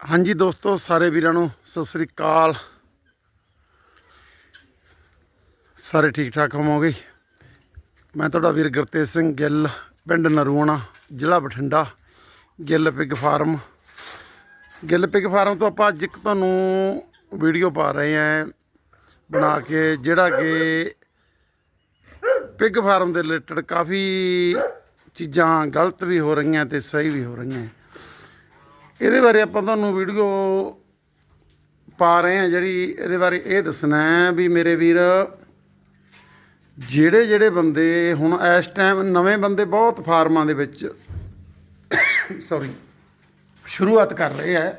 ਹਾਂਜੀ ਦੋਸਤੋ, ਸਾਰੇ ਵੀਰਾਂ ਨੂੰ ਸਤਿ ਸ੍ਰੀ ਅਕਾਲ। ਸਾਰੇ ਠੀਕ ਠਾਕ ਹੋਵੋਗੇ? ਮੈਂ ਤੁਹਾਡਾ ਵੀਰ ਗੁਰਤੇਜ ਸਿੰਘ ਗਿੱਲ, ਪਿੰਡ ਨਰੂਆਣਾ, ਜ਼ਿਲ੍ਹਾ Bathinda, Gill pig farm. Gill pig farm ਤੋਂ ਆਪਾਂ ਅੱਜ ਇੱਕ ਤੁਹਾਨੂੰ ਵੀਡੀਓ ਪਾ ਰਹੇ ਹਾਂ ਬਣਾ ਕੇ, ਜਿਹੜਾ ਕਿ ਪਿਗ ਫਾਰਮ ਦੇ ਰਿਲੇਟਡ ਕਾਫੀ ਚੀਜ਼ਾਂ ਗਲਤ ਵੀ ਹੋ ਰਹੀਆਂ ਤੇ ਸਹੀ ਵੀ ਹੋ ਰਹੀਆਂ। ਇਹਦੇ ਬਾਰੇ ਆਪਾਂ ਤੁਹਾਨੂੰ ਵੀਡੀਓ ਪਾ ਰਹੇ ਹਾਂ ਜਿਹੜੀ ਇਹਦੇ ਬਾਰੇ ਇਹ ਦੱਸਣਾ ਹੈ ਵੀ ਮੇਰੇ ਵੀਰ, ਜਿਹੜੇ ਜਿਹੜੇ ਬੰਦੇ ਹੁਣ ਇਸ ਟਾਈਮ ਨਵੇਂ ਬੰਦੇ ਬਹੁਤ ਫਾਰਮਾਂ ਦੇ ਵਿੱਚ ਸੌਰੀ ਸ਼ੁਰੂਆਤ ਕਰ ਰਹੇ ਆ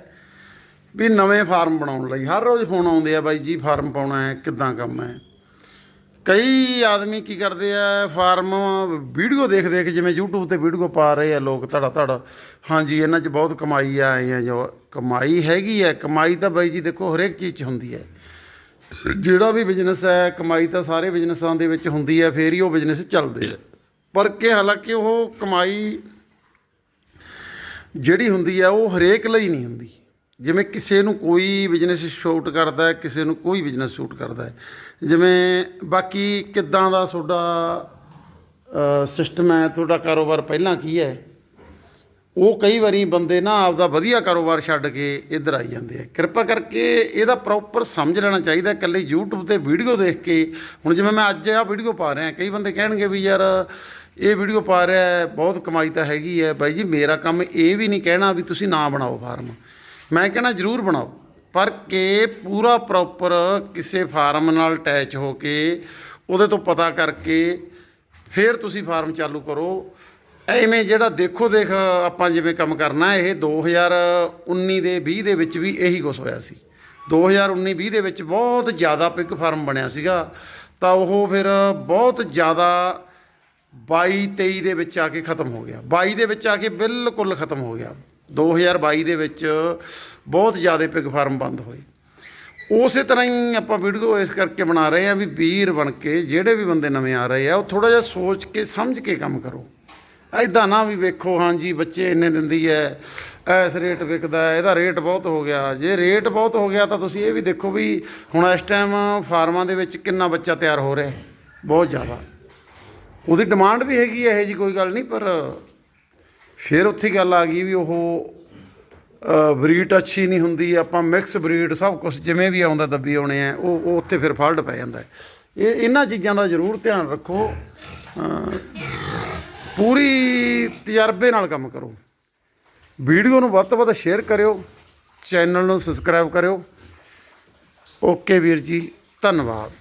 ਵੀ ਨਵੇਂ ਫਾਰਮ ਬਣਾਉਣ ਲਈ। ਹਰ ਰੋਜ਼ ਫੋਨ ਆਉਂਦੇ ਆ ਬਾਈ ਜੀ, ਫਾਰਮ ਪਾਉਣਾ ਹੈ, ਕਿੱਦਾਂ ਕੰਮ ਹੈ? ਕਈ ਆਦਮੀ ਕੀ ਕਰਦੇ ਆ, ਫਾਰਮ ਵੀਡੀਓ ਦੇਖ ਦੇਖ ਜਿਵੇਂ YouTube ਤੇ ਵੀਡੀਓ ਪਾ ਰਹੇ ਆ ਲੋਕ ਧੜਾ ਧੜ। ਹਾਂਜੀ, ਇਹਨਾਂ 'ਚ ਬਹੁਤ ਕਮਾਈ ਆ ਆਏ ਆ ਜੋ ਕਮਾਈ ਹੈਗੀ ਹੈ ਕਮਾਈ ਤਾਂ ਬਾਈ ਜੀ ਦੇਖੋ ਹਰੇਕ ਚੀਜ਼ 'ਚ ਹੁੰਦੀ ਹੈ ਜਿਹੜਾ ਵੀ ਬਿਜ਼ਨਸ ਹੈ ਕਮਾਈ ਤਾਂ ਸਾਰੇ ਬਿਜ਼ਨਸਾਂ ਦੇ ਵਿੱਚ ਹੁੰਦੀ ਹੈ ਫੇਰ ਹੀ ਉਹ ਬਿਜ਼ਨਸ ਚੱਲਦੇ ਆ। ਪਰ ਕਿ ਹਾਲਾਂਕਿ ਉਹ ਕਮਾਈ ਜਿਹੜੀ ਹੁੰਦੀ ਹੈ ਉਹ ਹਰੇਕ ਲਈ ਨਹੀਂ ਹੁੰਦੀ। ਜਿਵੇਂ ਕਿਸੇ ਨੂੰ ਕੋਈ ਬਿਜ਼ਨਸ ਸ਼ੂਟ ਕਰਦਾ ਹੈ, ਕਿਸੇ ਨੂੰ ਕੋਈ ਬਿਜ਼ਨਸ ਸ਼ੂਟ ਕਰਦਾ ਹੈ। ਜਿਵੇਂ ਬਾਕੀ ਕਿੱਦਾਂ ਦਾ ਤੁਹਾਡਾ ਸਿਸਟਮ ਹੈ, ਤੁਹਾਡਾ ਕਾਰੋਬਾਰ ਪਹਿਲਾਂ ਕੀ ਹੈ? ਉਹ ਕਈ ਵਾਰੀ ਬੰਦੇ ਨਾ ਆਪਦਾ ਵਧੀਆ ਕਾਰੋਬਾਰ ਛੱਡ ਕੇ ਇੱਧਰ ਆਈ ਜਾਂਦੇ ਆ। ਕਿਰਪਾ ਕਰਕੇ ਇਹਦਾ ਪ੍ਰੋਪਰ ਸਮਝ ਲੈਣਾ ਚਾਹੀਦਾ ਇਕੱਲੇ YouTube ਤੇ ਵੀਡੀਓ ਦੇਖ ਕੇ। ਹੁਣ ਜਿਵੇਂ ਮੈਂ ਅੱਜ ਆਹ ਵੀਡੀਓ ਪਾ ਰਿਹਾ, ਕਈ ਬੰਦੇ ਕਹਿਣਗੇ ਵੀ ਯਾਰ ਇਹ ਵੀਡੀਓ ਪਾ ਰਿਹਾ ਬਹੁਤ ਕਮਾਈ ਤਾਂ ਹੈਗੀ ਹੈ। ਬਾਈ ਜੀ, ਮੇਰਾ ਕੰਮ ਇਹ ਵੀ ਨਹੀਂ ਕਹਿਣਾ ਵੀ ਤੁਸੀਂ ਨਾ ਬਣਾਓ ਫਾਰਮ ਮੈਂ ਕਹਿਣਾ ਜ਼ਰੂਰ ਬਣਾਓ, ਪਰ ਕਿ ਪੂਰਾ ਪ੍ਰੋਪਰ ਕਿਸੇ ਫਾਰਮ ਨਾਲ ਅਟੈਚ ਹੋ ਕੇ ਉਹਦੇ ਤੋਂ ਪਤਾ ਕਰਕੇ ਫਿਰ ਤੁਸੀਂ ਫਾਰਮ ਚਾਲੂ ਕਰੋ। ਐਵੇਂ ਜਿਹੜਾ ਦੇਖੋ ਦੇਖ ਆਪਾਂ ਜਿਵੇਂ ਕੰਮ ਕਰਨਾ, ਇਹ 2019 ਦੇ 20 ਦੇ ਵਿੱਚ ਵੀ ਇਹੀ ਕੁਝ ਹੋਇਆ ਸੀ। 2019 20 ਦੇ ਵਿੱਚ ਬਹੁਤ ਜ਼ਿਆਦਾ ਪਿਗ ਫਾਰਮ ਬਣਿਆ ਸੀਗਾ, ਤਾਂ ਉਹ ਫਿਰ ਬਹੁਤ ਜ਼ਿਆਦਾ 22 23 ਦੇ ਵਿੱਚ ਆ ਕੇ ਖਤਮ ਹੋ ਗਿਆ। 22 ਦੇ ਵਿੱਚ ਆ ਕੇ ਬਿਲਕੁਲ ਖਤਮ ਹੋ ਗਿਆ। 2022 ਦੇ ਵਿੱਚ ਬਹੁਤ ਜ਼ਿਆਦਾ ਪਿਗ ਫਾਰਮ ਬੰਦ ਹੋਏ। ਉਸੇ ਤਰ੍ਹਾਂ ਹੀ ਆਪਾਂ ਵੀਡੀਓ ਇਸ ਕਰਕੇ ਬਣਾ ਰਹੇ ਆ ਵੀ ਵੀਰ ਬਣ ਕੇ ਜਿਹੜੇ ਵੀ ਬੰਦੇ ਨਵੇਂ ਆ ਰਹੇ ਆ, ਉਹ ਥੋੜਾ ਜਿਹਾ ਸੋਚ ਕੇ, ਸਮਝ ਕੇ ਕੰਮ ਕਰੋ। ਐਦਾਂ ਨਾ ਵੀ ਵੇਖੋ, ਹਾਂਜੀ ਬੱਚੇ ਇੰਨੇ ਦਿੰਦੀ ਐ ਐਸ ਰੇਟ ਵਿਕਦਾ ਇਹਦਾ ਰੇਟ ਬਹੁਤ ਹੋ ਗਿਆ। ਜੇ ਰੇਟ ਬਹੁਤ ਹੋ ਗਿਆ ਤਾਂ ਤੁਸੀਂ ਇਹ ਵੀ ਦੇਖੋ ਵੀ ਹੁਣ ਇਸ ਟਾਈਮ ਫਾਰਮਾਂ ਦੇ ਵਿੱਚ ਕਿੰਨਾ ਬੱਚਾ ਤਿਆਰ ਹੋ ਰਿਹਾ ਬਹੁਤ ਜ਼ਿਆਦਾ। ਉਹਦੀ ਡਿਮਾਂਡ ਵੀ ਹੈਗੀ ਹੈ, ਇਹ ਜੀ ਕੋਈ ਗੱਲ ਨਹੀਂ, ਪਰ ਫਿਰ ਉੱਥੇ ਗੱਲ ਆ ਗਈ ਵੀ ਉਹ ਬਰੀਡ ਅੱਛੀ ਨਹੀਂ ਹੁੰਦੀ, ਆਪਾਂ ਮਿਕਸ ਬਰੀਡ ਸਭ ਕੁਝ ਜਿਵੇਂ ਵੀ ਆਉਂਦਾ ਦੱਬੀ ਆਉਣੇ ਆ, ਉਹ ਉਹ ਉੱਥੇ ਫਿਰ ਫਾਲਟ ਪੈ ਜਾਂਦਾ। ਇਹ, ਇਹਨਾਂ ਚੀਜ਼ਾਂ ਦਾ ਜ਼ਰੂਰ ਧਿਆਨ ਰੱਖੋ ਪੂਰੀ ਤਜਰਬੇ ਨਾਲ ਕੰਮ ਕਰੋ। ਵੀਡੀਓ ਨੂੰ ਵੱਧ ਤੋਂ ਵੱਧ ਸ਼ੇਅਰ ਕਰਿਓ, ਚੈਨਲ ਨੂੰ ਸਬਸਕ੍ਰਾਈਬ ਕਰਿਓ। ਓਕੇ ਵੀਰ ਜੀ, ਧੰਨਵਾਦ।